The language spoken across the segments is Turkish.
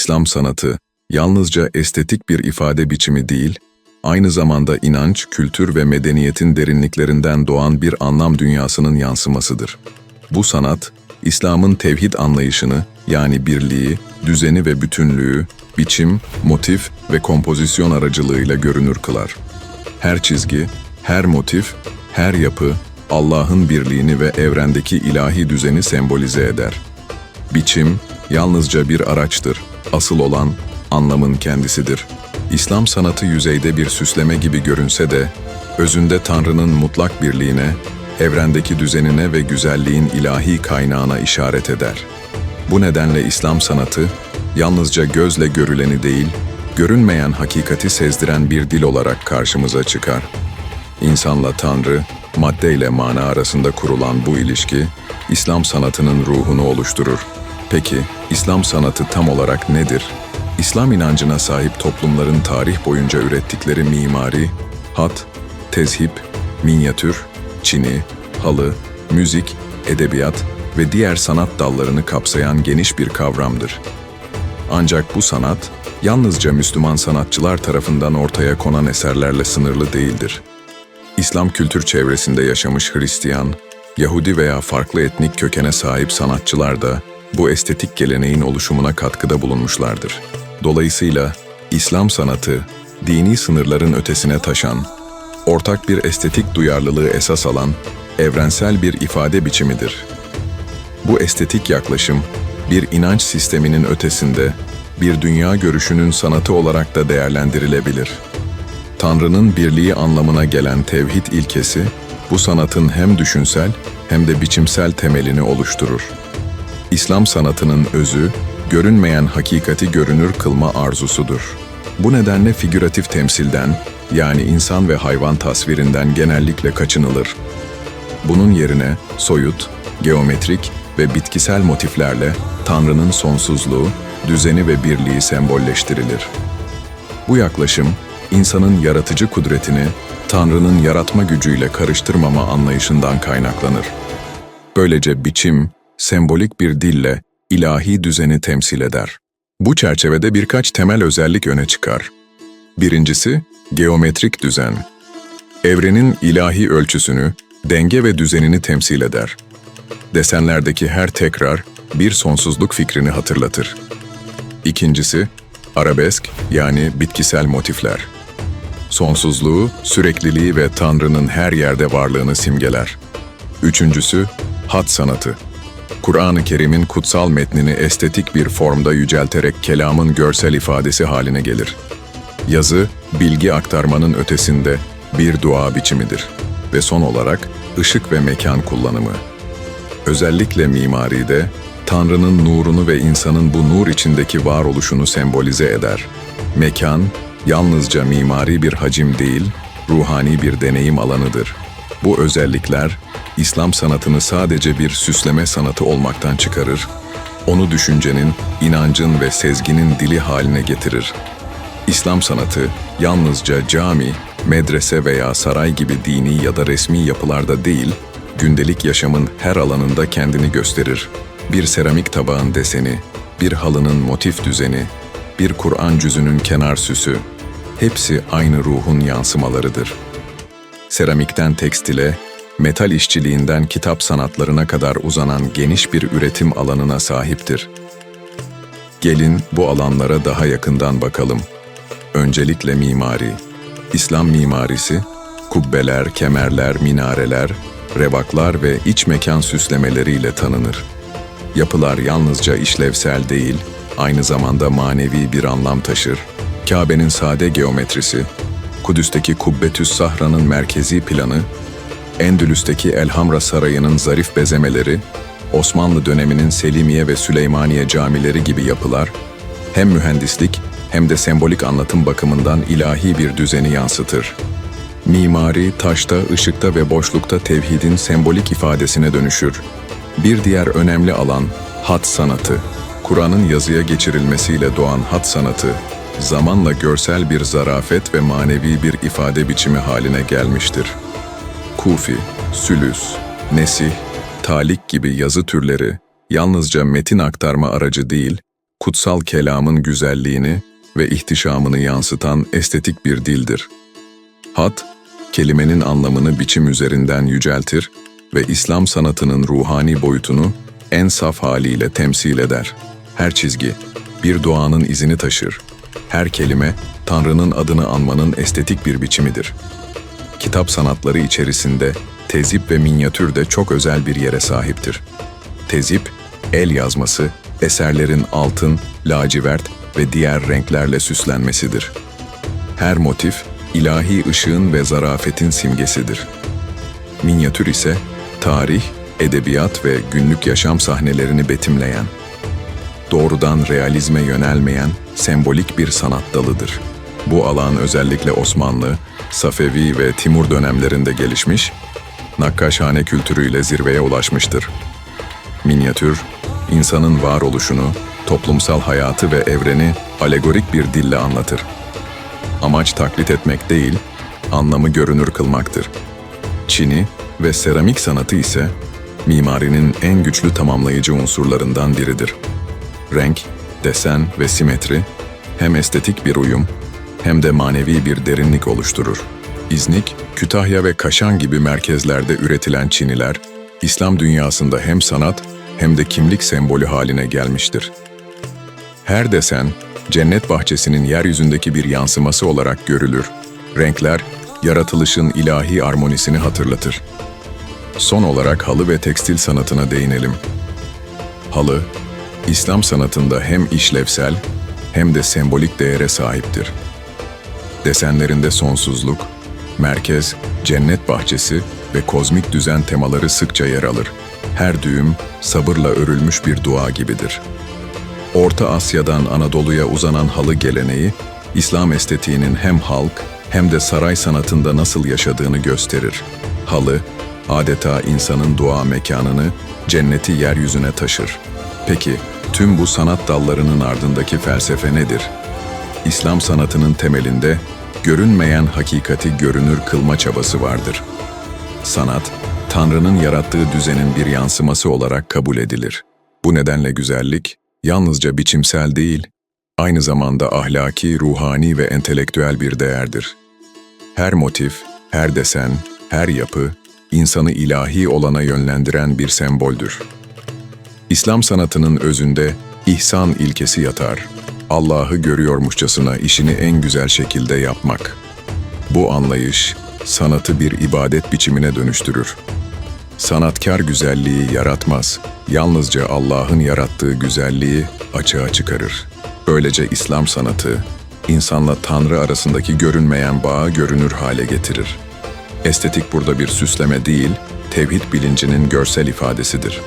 İslam sanatı yalnızca estetik bir ifade biçimi değil, aynı zamanda inanç, kültür ve medeniyetin derinliklerinden doğan bir anlam dünyasının yansımasıdır. Bu sanat, İslam'ın tevhid anlayışını yani birliği, düzeni ve bütünlüğü, biçim, motif ve kompozisyon aracılığıyla görünür kılar. Her çizgi, her motif, her yapı Allah'ın birliğini ve evrendeki ilahi düzeni sembolize eder. Biçim yalnızca bir araçtır. Asıl olan anlamın kendisidir. İslam sanatı yüzeyde bir süsleme gibi görünse de, özünde Tanrı'nın mutlak birliğine, evrendeki düzenine ve güzelliğin ilahi kaynağına işaret eder. Bu nedenle İslam sanatı, yalnızca gözle görüleni değil, görünmeyen hakikati sezdiren bir dil olarak karşımıza çıkar. İnsanla Tanrı, madde ile mana arasında kurulan bu ilişki, İslam sanatının ruhunu oluşturur. Peki, İslam sanatı tam olarak nedir? İslam inancına sahip toplumların tarih boyunca ürettikleri mimari, hat, tezhip, minyatür, çini, halı, müzik, edebiyat ve diğer sanat dallarını kapsayan geniş bir kavramdır. Ancak bu sanat, yalnızca Müslüman sanatçılar tarafından ortaya konan eserlerle sınırlı değildir. İslam kültür çevresinde yaşamış Hristiyan, Yahudi veya farklı etnik kökene sahip sanatçılar da bu estetik geleneğin oluşumuna katkıda bulunmuşlardır. Dolayısıyla İslam sanatı, dini sınırların ötesine taşan, ortak bir estetik duyarlılığı esas alan evrensel bir ifade biçimidir. Bu estetik yaklaşım, bir inanç sisteminin ötesinde, bir dünya görüşünün sanatı olarak da değerlendirilebilir. Tanrı'nın birliği anlamına gelen tevhid ilkesi, bu sanatın hem düşünsel hem de biçimsel temelini oluşturur. İslam sanatının özü, görünmeyen hakikati görünür kılma arzusudur. Bu nedenle figüratif temsilden, yani insan ve hayvan tasvirinden genellikle kaçınılır. Bunun yerine soyut, geometrik ve bitkisel motiflerle Tanrı'nın sonsuzluğu, düzeni ve birliği sembolleştirilir. Bu yaklaşım, insanın yaratıcı kudretini Tanrı'nın yaratma gücüyle karıştırmama anlayışından kaynaklanır. Böylece biçim, sembolik bir dille ilahi düzeni temsil eder. Bu çerçevede birkaç temel özellik öne çıkar. Birincisi, geometrik düzen. Evrenin ilahi ölçüsünü, denge ve düzenini temsil eder. Desenlerdeki her tekrar bir sonsuzluk fikrini hatırlatır. İkincisi, arabesk yani bitkisel motifler. Sonsuzluğu, sürekliliği ve Tanrı'nın her yerde varlığını simgeler. Üçüncüsü, hat sanatı. Kur'an-ı Kerim'in kutsal metnini estetik bir formda yücelterek kelamın görsel ifadesi haline gelir. Yazı, bilgi aktarmanın ötesinde bir dua biçimidir ve son olarak ışık ve mekan kullanımı. Özellikle mimaride, Tanrı'nın nurunu ve insanın bu nur içindeki varoluşunu sembolize eder. Mekan, yalnızca mimari bir hacim değil, ruhani bir deneyim alanıdır. Bu özellikler, İslam sanatını sadece bir süsleme sanatı olmaktan çıkarır, onu düşüncenin, inancın ve sezginin dili haline getirir. İslam sanatı yalnızca cami, medrese veya saray gibi dini ya da resmi yapılarda değil, gündelik yaşamın her alanında kendini gösterir. Bir seramik tabağın deseni, bir halının motif düzeni, bir Kur'an cüzünün kenar süsü, hepsi aynı ruhun yansımalarıdır. Seramikten tekstile, metal işçiliğinden kitap sanatlarına kadar uzanan geniş bir üretim alanına sahiptir. Gelin bu alanlara daha yakından bakalım. Öncelikle mimari. İslam mimarisi, kubbeler, kemerler, minareler, revaklar ve iç mekan süslemeleriyle tanınır. Yapılar yalnızca işlevsel değil, aynı zamanda manevi bir anlam taşır. Kabe'nin sade geometrisi, Kudüs'teki Kubbetüs Sahra'nın merkezi planı, Endülüs'teki Elhamra Sarayı'nın zarif bezemeleri, Osmanlı döneminin Selimiye ve Süleymaniye camileri gibi yapılar, hem mühendislik hem de sembolik anlatım bakımından ilahi bir düzeni yansıtır. Mimari, taşta, ışıkta ve boşlukta tevhidin sembolik ifadesine dönüşür. Bir diğer önemli alan, hat sanatı. Kur'an'ın yazıya geçirilmesiyle doğan hat sanatı, zamanla görsel bir zarafet ve manevi bir ifade biçimi haline gelmiştir. Kufi, sülüs, nesih, talik gibi yazı türleri yalnızca metin aktarma aracı değil, kutsal kelamın güzelliğini ve ihtişamını yansıtan estetik bir dildir. Hat, kelimenin anlamını biçim üzerinden yüceltir ve İslam sanatının ruhani boyutunu en saf haliyle temsil eder. Her çizgi, bir doğanın izini taşır. Her kelime, Tanrı'nın adını anmanın estetik bir biçimidir. Kitap sanatları içerisinde tezip ve minyatür de çok özel bir yere sahiptir. Tezip, el yazması, eserlerin altın, lacivert ve diğer renklerle süslenmesidir. Her motif, ilahi ışığın ve zarafetin simgesidir. Minyatür ise tarih, edebiyat ve günlük yaşam sahnelerini betimleyen, doğrudan realizme yönelmeyen sembolik bir sanat dalıdır. Bu alan özellikle Osmanlı, Safevi ve Timur dönemlerinde gelişmiş, nakkaşhane kültürüyle zirveye ulaşmıştır. Minyatür, insanın varoluşunu, toplumsal hayatı ve evreni alegorik bir dille anlatır. Amaç taklit etmek değil, anlamı görünür kılmaktır. Çini ve seramik sanatı ise mimarinin en güçlü tamamlayıcı unsurlarından biridir. Renk, desen ve simetri hem estetik bir uyum hem de manevi bir derinlik oluşturur. İznik, Kütahya ve Kaşan gibi merkezlerde üretilen çiniler, İslam dünyasında hem sanat hem de kimlik sembolü haline gelmiştir. Her desen, cennet bahçesinin yeryüzündeki bir yansıması olarak görülür. Renkler, yaratılışın ilahi armonisini hatırlatır. Son olarak halı ve tekstil sanatına değinelim. Halı, İslam sanatında hem işlevsel hem de sembolik değere sahiptir. Desenlerinde sonsuzluk, merkez, cennet bahçesi ve kozmik düzen temaları sıkça yer alır. Her düğüm sabırla örülmüş bir dua gibidir. Orta Asya'dan Anadolu'ya uzanan halı geleneği, İslam estetiğinin hem halk hem de saray sanatında nasıl yaşadığını gösterir. Halı, adeta insanın dua mekanını, cenneti yeryüzüne taşır. Peki, tüm bu sanat dallarının ardındaki felsefe nedir? İslam sanatının temelinde görünmeyen hakikati görünür kılma çabası vardır. Sanat, Tanrı'nın yarattığı düzenin bir yansıması olarak kabul edilir. Bu nedenle güzellik, yalnızca biçimsel değil, aynı zamanda ahlaki, ruhani ve entelektüel bir değerdir. Her motif, her desen, her yapı, insanı ilahi olana yönlendiren bir semboldür. İslam sanatının özünde ihsan ilkesi yatar. Allah'ı görüyormuşçasına işini en güzel şekilde yapmak. Bu anlayış, sanatı bir ibadet biçimine dönüştürür. Sanatkar güzelliği yaratmaz, yalnızca Allah'ın yarattığı güzelliği açığa çıkarır. Böylece İslam sanatı, insanla Tanrı arasındaki görünmeyen bağı görünür hale getirir. Estetik burada bir süsleme değil, tevhid bilincinin görsel ifadesidir.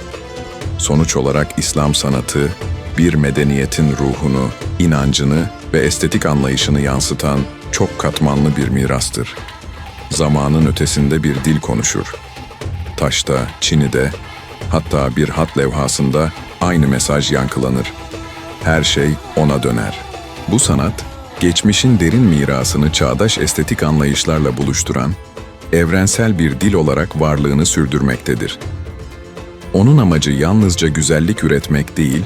Sonuç olarak İslam sanatı, bir medeniyetin ruhunu, inancını ve estetik anlayışını yansıtan çok katmanlı bir mirastır. Zamanın ötesinde bir dil konuşur. Taşta, çinide, hatta bir hat levhasında aynı mesaj yankılanır. Her şey ona döner. Bu sanat, geçmişin derin mirasını çağdaş estetik anlayışlarla buluşturan, evrensel bir dil olarak varlığını sürdürmektedir. Onun amacı yalnızca güzellik üretmek değil,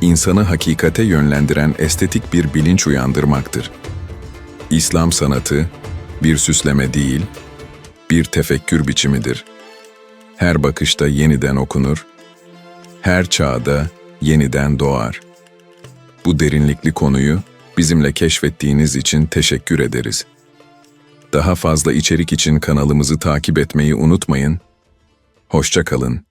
insanı hakikate yönlendiren estetik bir bilinç uyandırmaktır. İslam sanatı bir süsleme değil, bir tefekkür biçimidir. Her bakışta yeniden okunur, her çağda yeniden doğar. Bu derinlikli konuyu bizimle keşfettiğiniz için teşekkür ederiz. Daha fazla içerik için kanalımızı takip etmeyi unutmayın. Hoşça kalın.